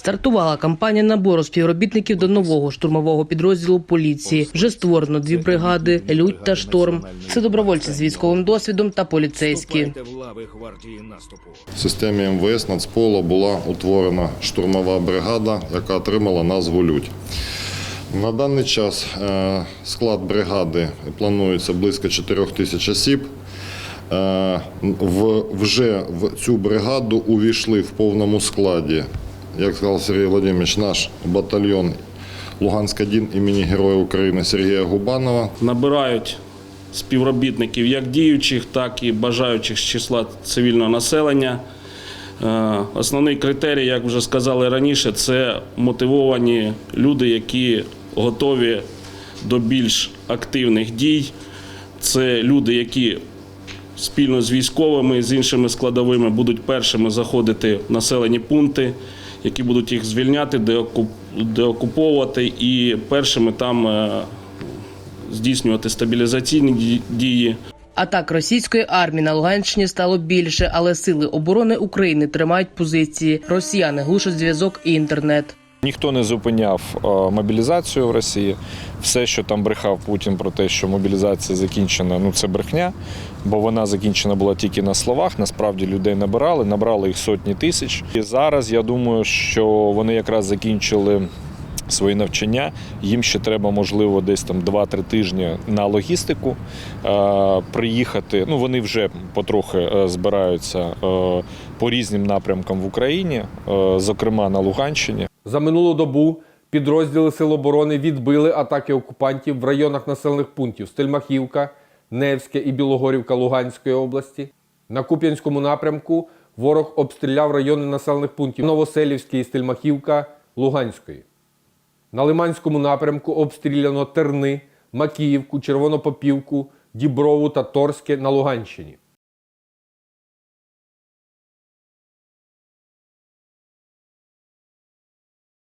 Стартувала кампанія набору співробітників до нового штурмового підрозділу поліції. Вже створено дві бригади Лють та Шторм. Це добровольці з військовим досвідом та поліцейські. В наступу. В системі МВС Нацпола була утворена штурмова бригада, яка отримала назву Людь. На даний час е, склад бригади планується близько 4 тисяч осіб. Е, вже в цю бригаду увійшли в повному складі, як сказав Сергій Володимирович, наш батальйон Луганськ 1 імені Героя України Сергія Губанова. набирають співробітників як діючих, так і бажаючих з числа цивільного населення. Е, Основний критерій, як вже сказали раніше, це мотивовані люди, які готові до більш активних дій. Це люди, які спільно з військовими, з іншими складовими будуть першими заходити в населені пункти, які будуть їх звільняти, деокуп- деокуповувати і першими там е, здійснювати стабілізаційні дії. Атак російської армії на Луганщині стало більше, але сили оборони України тримають позиції. Росіяни глушать зв'язок і інтернет. Ніхто не зупиняв е, мобілізацію в Росії. Все, що там брехав Путін про те, що мобілізація закінчена, ну це брехня, бо вона закінчена була тільки на словах. Насправді людей набирали, набрали їх сотні тисяч. І зараз я думаю, що вони якраз закінчили. Свої навчання їм ще треба, можливо, десь там 2-3 тижні на логістику е, приїхати. Ну вони вже потрохи е, збираються е, по різним напрямкам в Україні, е, зокрема на Луганщині. За минулу добу підрозділи Сил оборони відбили атаки окупантів в районах населених пунктів Стельмахівка, Невське і Білогорівка Луганської області. На Куп'янському напрямку ворог обстріляв райони населених пунктів Новоселівське і Стельмахівка Луганської. На Лиманському напрямку обстріляно Терни, Макіївку, Червонопопівку, Діброву та Торське на Луганщині.